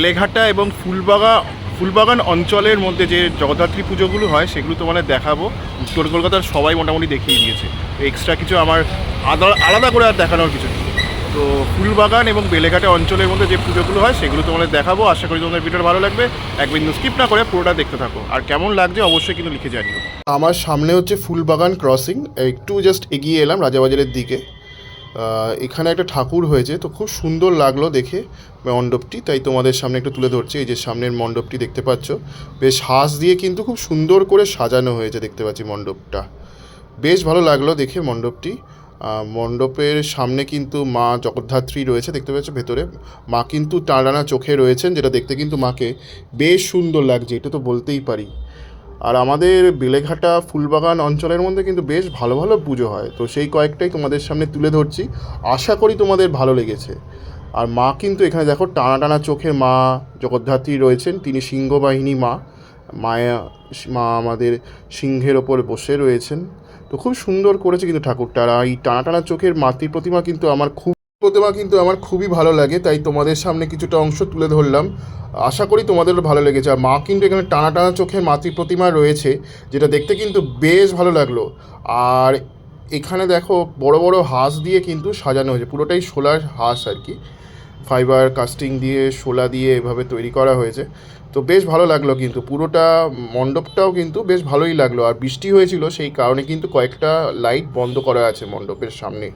বেলেঘাটা এবং ফুলবাগা, ফুলবাগান অঞ্চলের মধ্যে যে জগদ্ধাত্রী পুজোগুলো হয়, সেগুলো তোমাদের দেখাবো। উত্তর কলকাতার সবাই মোটামুটি দেখিয়ে দিয়েছে। এক্সট্রা কিছু আমার আলাদা করে আর দেখানোর কিছু নেই। তো ফুলবাগান এবং বেলেঘাটা অঞ্চলের মধ্যে যে পুজোগুলো হয়, সেগুলো তোমাদের দেখাবো। আশা করি তোমাদের ভিডিওটা ভালো লাগবে। এক বিন্দু স্কিপ না করে পুরোটা দেখতে থাকো। আর কেমন লাগছে অবশ্যই কিন্তু লিখে জানিও। আমার সামনে হচ্ছে ফুলবাগান ক্রসিং একটু জাস্ট এগিয়ে এলাম রাজাবাজারের দিকে। এখানে একটা ঠাকুর হয়েছে, তো খুব সুন্দর লাগল দেখে মণ্ডপটি। তাই তোমাদের সামনে একটু তুলে ধরছি, এই যে সামনের মণ্ডপটি দেখতে পাচ্ছ। বেশ হাঁস দিয়ে কিন্তু খুব সুন্দর করে সাজানো হয়েছে দেখতে পাচ্ছি মণ্ডপটা। বেশ ভালো লাগল দেখে মণ্ডপটি। মণ্ডপের সামনে কিন্তু মা জগদ্ধাত্রী রয়েছে দেখতে পাচ্ছ ভেতরে। মা কিন্তু টানা চোখে রয়েছেন, যেটা দেখতে কিন্তু মাকে বেশ সুন্দর লাগছে, এটা তো বলতেই পারি। আর আমাদের বেলেঘাটা ফুলবাগান অঞ্চলের মধ্যে কিন্তু বেশ ভালো ভালো পুজো হয়। তো সেই কয়েকটাই তোমাদের সামনে তুলে ধরছি। আশা করি তোমাদের ভালো লেগেছে। আর মা কিন্তু এখানে দেখো টানা টানা চোখের মা, জগদ্ধাত্রী রয়েছেন, তিনি সিংহবাহিনী মা। মায়া, মা আমাদের সিংহের ওপর বসে রয়েছেন। তো খুব সুন্দর করেছে কিন্তু ঠাকুরটা। আর এই টানা টানা চোখের মাতৃ প্রতিমা কিন্তু আমার খুব প্রতিমা কিন্তু আমার খুবই ভালো লাগে, তাই তোমাদের সামনে কিছুটা অংশ তুলে ধরলাম। আশা করি তোমাদেরও ভালো লেগেছে। আর মা কিন্তু এখানে টানা টানা চোখের মাতৃ প্রতিমা রয়েছে, যেটা দেখতে কিন্তু বেশ ভালো লাগল। আর এখানে দেখো, বড় বড় হাঁস দিয়ে কিন্তু সাজানো হয়েছে, পুরোটাই সোলার হাঁস আর কি। ফাইবার কাস্টিং দিয়ে শোলা দিয়ে এভাবে তৈরি করা হয়েছে। তো বেশ ভালো লাগল কিন্তু, পুরোটা মণ্ডপটাও কিন্তু বেশ ভালোই লাগল। আর বৃষ্টি হয়েছিল, সেই কারণে কিন্তু কয়েকটা লাইট বন্ধ করা আছে মণ্ডপের সামনে।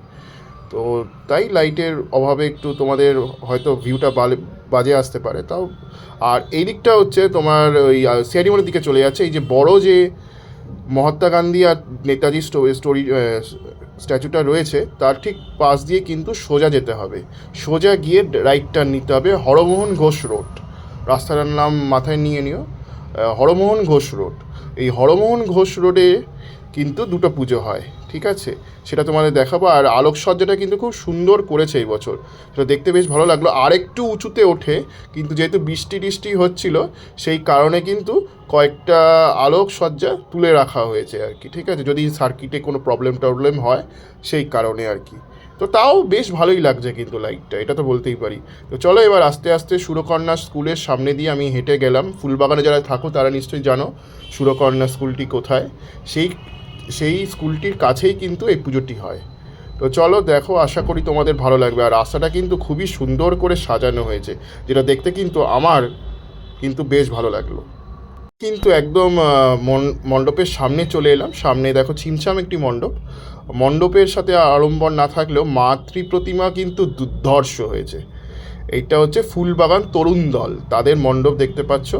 তো তাই লাইটের অভাবে একটু তোমাদের হয়তো ভিউটা বাজে আসতে পারে। তাও, আর এই দিকটা হচ্ছে তোমার ওই সিআরিমোড়ের দিকে চলে যাচ্ছে। এই যে বড় যে মহাত্মা গান্ধী আর নেতাজি স্টোরি স্ট্যাচুটা রয়েছে, তার ঠিক পাশ দিয়ে কিন্তু সোজা যেতে হবে। সোজা গিয়ে রাইট টার্ন নিতে হবে হরমোহন ঘোষ রোড রাস্তাটার নাম মাথায় নিয়ে নিও। হরমোহন ঘোষ রোড এই হরমোহন ঘোষ রোডে কিন্তু দুটো পুজো হয়, ঠিক আছে? সেটা তোমাদের দেখাবো। আর আলোকসজ্জাটা কিন্তু খুব সুন্দর করেছে এই বছর। সেটা দেখতে বেশ ভালো লাগল। আর একটু উঁচুতে ওঠে, কিন্তু যেহেতু বৃষ্টি টিষ্টি হচ্ছিল, সেই কারণে কিন্তু কয়েকটা আলোকসজ্জা তুলে রাখা হয়েছে আর কি, ঠিক আছে? যদি সার্কিটে কোনো প্রবলেম টবলেম হয়, সেই কারণে আর কি। তো তাও বেশ ভালোই লাগছে কিন্তু লাইটটা, এটা তো বলতেই পারি। তো চলো এবার আস্তে আস্তে সুরকন্যা স্কুলের সামনে দিয়ে আমি হেঁটে গেলাম। ফুলবাগানে যারা থাকো, তারা নিশ্চয়ই জানো সুরকন্যা স্কুলটি কোথায়? সেই সেই স্কুলটির কাছেই কিন্তু এই পুজোটি হয়। তো চলো দেখো, আশা করি তোমাদের ভালো লাগবে। আর রাস্তাটা কিন্তু খুবই সুন্দর করে সাজানো হয়েছে, যেটা দেখতে কিন্তু আমার কিন্তু বেশ ভালো লাগল। কিন্তু একদম মণ্ডপের সামনে চলে এলাম। সামনে দেখো ছিমছাম একটি মণ্ডপ। মণ্ডপের সাথে আড়ম্বর না থাকলেও মাতৃ প্রতিমা কিন্তু দুর্ধর্ষ হয়েছে। এইটা হচ্ছে ফুলবাগান তরুণ দল। তাদের মণ্ডপ দেখতে পাচ্ছ।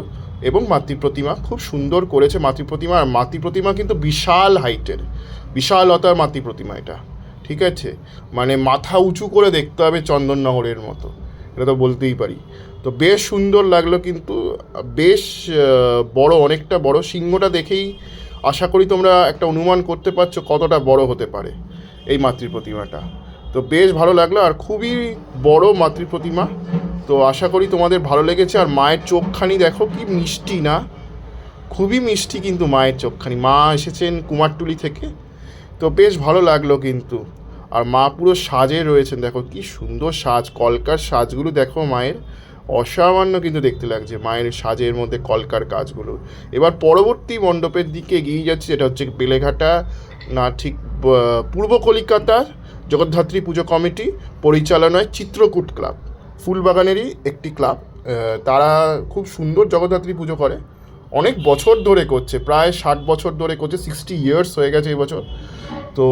এবং মাতৃপ্রতিমা খুব সুন্দর করেছে মাতৃ প্রতিমা আর মাতৃপ্রতিমা কিন্তু বিশাল হাইটের। বিশালতার মাতৃ প্রতিমা এটা। ঠিক আছে? মানে মাথা উঁচু করে দেখতে হবে চন্দননগরের মতো। এটা তো বলতেই পারি। তো বেশ সুন্দর লাগল কিন্তু, বেশ বড়, অনেকটা বড়। সিংহটা দেখেই আশা করি তোমরা একটা অনুমান করতে পারছ কতটা বড় হতে পারে এই মাতৃ প্রতিমাটা তো বেশ ভালো লাগল আর খুবই বড় মাতৃ প্রতিমা তো আশা করি তোমাদের ভালো লেগেছে। আর মায়ের চোখখানি দেখো কি মিষ্টি না? খুবই মিষ্টি কিন্তু মায়ের চোখখানি। মা এসেছেন কুমারটুলি থেকে। তো বেশ ভালো লাগল কিন্তু। আর মা পুরো সাজে রয়েছেন। দেখো কি সুন্দর সাজ, কলকার সাজগুলো দেখো মায়ের। অসামান্য কিন্তু দেখতে লাগছে মায়ের সাজের মধ্যে কলকার কাজগুলো। এবার পরবর্তী মণ্ডপের দিকে এগিয়ে যাচ্ছে। যেটা হচ্ছে বেলেঘাটা, না ঠিক পূর্ব কলিকাতার জগদ্ধাত্রী পুজো কমিটি পরিচালনায় চিত্রকূট ক্লাব। ফুলবাগানেরই একটি ক্লাব। তারা খুব সুন্দর জগদ্ধাত্রী পুজো করে। অনেক বছর ধরে করছে, প্রায় ষাট বছর ধরে করছে সিক্সটি ইয়ার্স হয়ে গেছে এই বছর। তো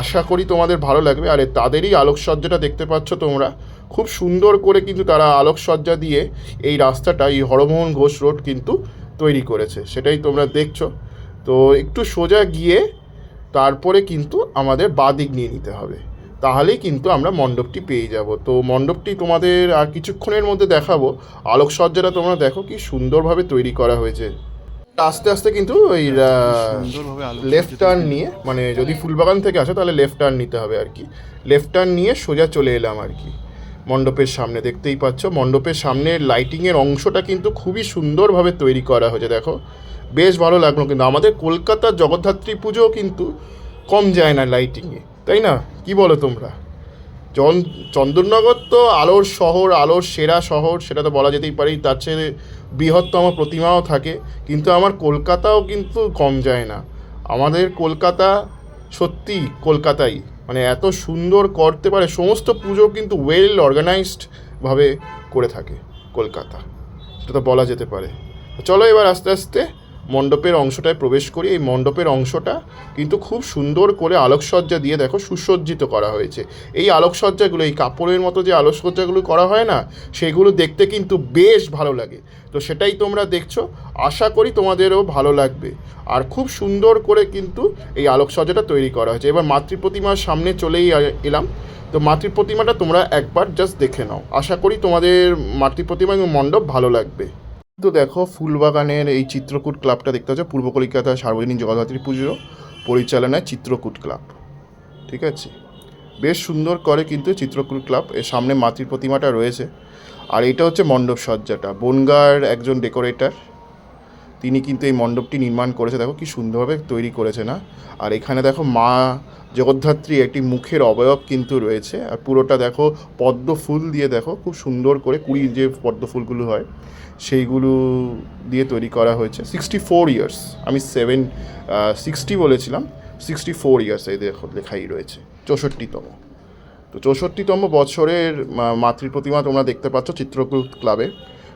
আশা করি তোমাদের ভালো লাগবে। আর তাদেরই আলোকসজ্জাটা দেখতে পাচ্ছ তোমরা। খুব সুন্দর করে কিন্তু তারা আলোকসজ্জা দিয়ে এই রাস্তাটা, এই হরমোহন ঘোষ রোড কিন্তু তৈরি করেছে। সেটাই তোমরা দেখছ। তো একটু সোজা গিয়ে তারপরে কিন্তু আমাদের বাদিক নিয়ে নিতে হবে। তাহলেই কিন্তু আমরা মণ্ডপটি পেয়ে যাব। তো মণ্ডপটি তোমাদের আর কিছুক্ষণের মধ্যে দেখাবো। আলোকসজ্জাটা তোমরা দেখো কি সুন্দরভাবে তৈরি করা হয়েছে। আস্তে আস্তে কিন্তু ওই লেফট টার্ন নিয়ে মানে যদি ফুলবাগান থেকে আসে তাহলে লেফট টার্ন নিতে হবে আর কি। লেফট টার্ন নিয়ে সোজা চলে এলাম আর কি। মণ্ডপের সামনে দেখতেই পাচ্ছ মণ্ডপের সামনে লাইটিংয়ের অংশটা কিন্তু খুবই সুন্দরভাবে তৈরি করা হয়েছে দেখো। বেশ ভালো লাগল কিন্তু। আমাদের কলকাতার জগদ্ধাত্রী পুজো কিন্তু কম যায় না লাইটিংয়ে তাই না? কি বলো তোমরা? জন চন্দননগর তো আলোর শহর, আলোর সেরা শহর, সেটা তো বলা যেতেই পারে। তার চেয়ে বৃহত্তম প্রতিমাও থাকে, কিন্তু আমার কলকাতাও কিন্তু কম যায় না। আমাদের কলকাতা সত্যি কলকাতাই। মানে এত সুন্দর করতে পারে, সমস্ত পুজো কিন্তু ওয়েল অর্গানাইজডভাবে করে থাকে কলকাতা। সেটা তো বলা যেতে পারে। চলো এবার আস্তে আস্তে মণ্ডপের অংশটায় প্রবেশ করি। এই মণ্ডপের অংশটা কিন্তু খুব সুন্দর করে আলোকসজ্জা দিয়ে দেখো সুসজ্জিত করা হয়েছে। এই আলোকসজ্জাগুলো, এই কাপড়ের মতো যে আলোকসজ্জাগুলো করা হয় না, সেগুলো দেখতে কিন্তু বেশ ভালো লাগে। তো সেটাই তোমরা দেখছ। আশা করি তোমাদেরও ভালো লাগবে। আর খুব সুন্দর করে কিন্তু এই আলোকসজ্জাটা তৈরি করা হয়েছে। এবার মাতৃ প্রতিমার সামনে চলেই এলাম। তো মাতৃ প্রতিমাটা তোমরা একবার জাস্ট দেখে নাও। আশা করি তোমাদের মাতৃ প্রতিমা এবং মণ্ডপ ভালো লাগবে। তো দেখো, ফুলবাগানের এই চিত্রকূট ক্লাবটা দেখতে হচ্ছে পূর্ব কলিকাতা সার্বজনীন জগদ্ধাত্রী পুজো, পরিচালনায় চিত্রকূট ক্লাব। ঠিক আছে? বেশ সুন্দর করে কিন্তু চিত্রকূট ক্লাব, এর সামনে মাতৃ প্রতিমাটা রয়েছে। আর এটা হচ্ছে মণ্ডপ সজ্জাটা। বনগার একজন ডেকোরেটর তিনি কিন্তু এই মণ্ডপটি নির্মাণ করেছে। দেখো কি সুন্দরভাবে তৈরি করেছে না? আর এখানে দেখো মা জগদ্ধাত্রী একটি মুখের অবয়ব কিন্তু রয়েছে। আর পুরোটা দেখো পদ্ম ফুল দিয়ে দেখো, খুব সুন্দর করে কুড়ি যে পদ্ম ফুলগুলো হয়, সেইগুলো দিয়ে তৈরি করা হয়েছে। সিক্সটি ফোর ইয়ার্স আমি সেভেন সিক্সটি বলেছিলাম। সিক্সটি ফোর ইয়ার্স এই দেখো লেখাই রয়েছে, চৌষট্টিতম। তো চৌষট্টিতম বছরের মাতৃ প্রতিমা তোমরা দেখতে পাচ্ছ চিত্রকূট ক্লাবে।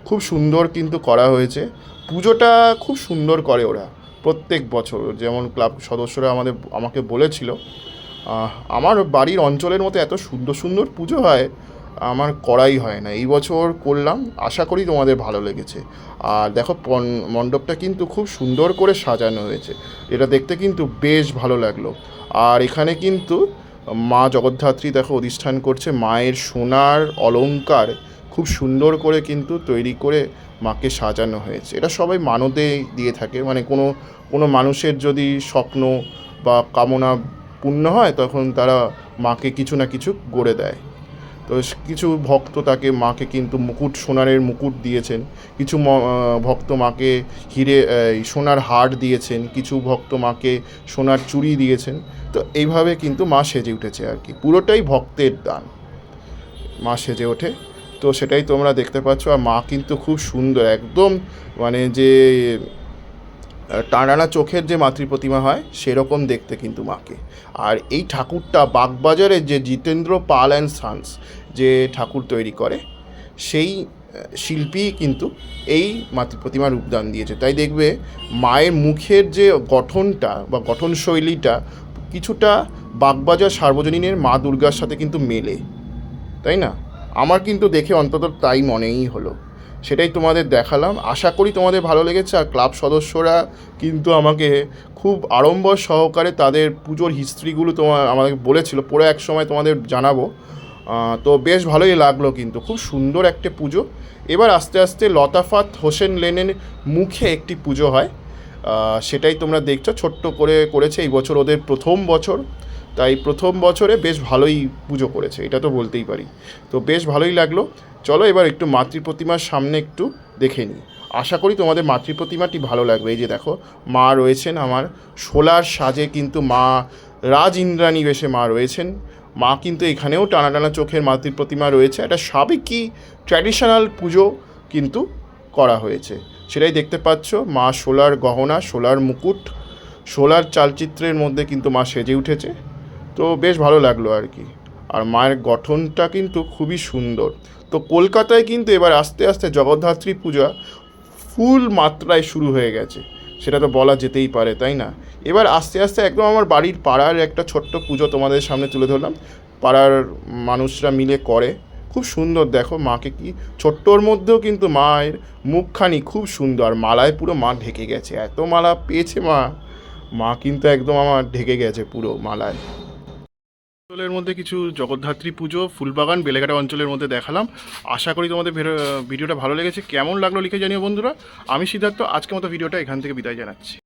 খুব সুন্দর কিন্তু করা হয়েছে। পুজোটা খুব সুন্দর করে ওরা প্রত্যেক বছর। যেমন ক্লাব সদস্যরা আমাদের, আমাকে বলেছিল আমার বাড়ির অঞ্চলের মতো এত সুন্দর সুন্দর পুজো হয়, আমার করাই হয় না। এই বছর করলাম, আশা করি তোমাদের ভালো লেগেছে। আর দেখো মণ্ডপটা কিন্তু খুব সুন্দর করে সাজানো হয়েছে। এটা দেখতে কিন্তু বেশ ভালো লাগল। আর এখানে কিন্তু মা জগদ্ধাত্রী দেখো, অধিষ্ঠান করছে। মায়ের সোনার অলংকার খুব সুন্দর করে কিন্তু তৈরি করে মাকে সাজানো হয়েছে। এটা সবাই মানতে দিয়ে থাকে। মানে কোনো কোনো মানুষের যদি স্বপ্ন বা কামনা পূর্ণ হয়, তখন তারা মাকে কিছু না কিছু গড়ে দেয়। তো কিছু ভক্ত তাকে মাকে কিন্তু মুকুট, সোনারের মুকুট দিয়েছেন। কিছু ভক্ত মাকে হিরে সোনার হার দিয়েছেন। কিছু ভক্ত মাকে সোনার চুড়ি দিয়েছেন। তো এইভাবে কিন্তু মা সেজে উঠেছে আর কি। পুরোটাই ভক্তের দান। মা সেজে ওঠে। তো সেটাই তোমরা দেখতে পাচ্ছ। আর মা কিন্তু খুব সুন্দর, একদম মানে যে টানানা চোখের যে মাতৃ প্রতিমা হয়, সেরকম দেখতে কিন্তু মাকে। আর এই ঠাকুরটা বাগবাজারে যে জিতেন্দ্র পাল অ্যান্ড সান্স যে ঠাকুর তৈরি করে, সেই শিল্পী কিন্তু এই মাতৃ প্রতিমার রূপদান দিয়েছে। তাই দেখবে মায়ের মুখের যে গঠনটা বা গঠনশৈলীটা কিছুটা বাগবাজার সার্বজনীনের মা দুর্গার সাথে কিন্তু মেলে। তাই না? আমার কিন্তু দেখে অন্তত তাই মনেই হলো। সেটাই তোমাদের দেখালাম। আশা করি তোমাদের ভালো লেগেছে আর ক্লাব সদস্যরা কিন্তু আমাকে খুব আড়ম্বর সহকারে তাদের পুজোর হিস্ট্রিগুলো তোমার আমাকে বলেছিল। পরে এক সময় তোমাদের জানাব। তো বেশ ভালোই লাগল কিন্তু। খুব সুন্দর একটা পুজো। এবার আস্তে আস্তে লতাফাত হোসেন লেনের মুখে একটি পুজো হয়। সেটাই তোমরা দেখছ। ছোট্ট করে করেছে। এই বছর ওদের প্রথম বছর। তাই প্রথম বছরে বেশ ভালোই পুজো করেছে, এটা তো বলতেই পারি। তো বেশ ভালোই লাগল। চলো এবার একটু মাতৃ প্রতিমার সামনে একটু দেখে নিই। আশা করি তোমাদের মাতৃ প্রতিমাটি ভালো লাগবে। এই যে দেখো, মা রয়েছেন আমার। সোলার সাজে কিন্তু মা, রাজ ইন্দ্রাণী বেশে মা রয়েছেন। মা কিন্তু এখানেও টানা টানা চোখের মাতৃ প্রতিমা রয়েছে। একটা সাবেকি ট্র্যাডিশনাল পুজো কিন্তু করা হয়েছে। সেটাই দেখতে পাচ্ছ, মা সোলার গহনা, সোলার মুকুট, সোলার চালচিত্রের মধ্যে কিন্তু মা সেজে উঠেছে। তো বেশ ভালো লাগল আর কি। আর মায়ের গঠনটা কিন্তু খুবই সুন্দর। তো কলকাতায় কিন্তু এবার আস্তে আস্তে জগদ্ধাত্রী পূজা ফুল মাত্রায় শুরু হয়ে গেছে। সেটা তো বলা যেতেই পারে, তাই না? এবার আস্তে আস্তে একদম আমার বাড়ির পাড়ার একটা ছোট্ট পুজো তোমাদের সামনে তুলে ধরলাম। পাড়ার মানুষরা মিলে করে। খুব সুন্দর, দেখো মাকে কি ছোট্টর মধ্যেও কিন্তু মায়ের মুখখানি খুব সুন্দর। আর মালায় পুরো মা ঢেকে গেছে, এত মালা পেয়েছে মা। মা কিন্তু একদম আমার ঢেকে গেছে পুরো মালায়। অঞ্চলের মধ্যে কিছু জগদ্ধাত্রী পুজো, ফুলবাগান, বেলেঘাটা অঞ্চলের মধ্যে দেখালাম। আশা করি তোমাদের ভিডিওটা ভালো লেগেছে। কেমন লাগল লিখে জানিও বন্ধুরা। আমি সিদ্ধার্থ আজকে মতো ভিডিওটা এখান থেকে বিদায় জানাচ্ছি।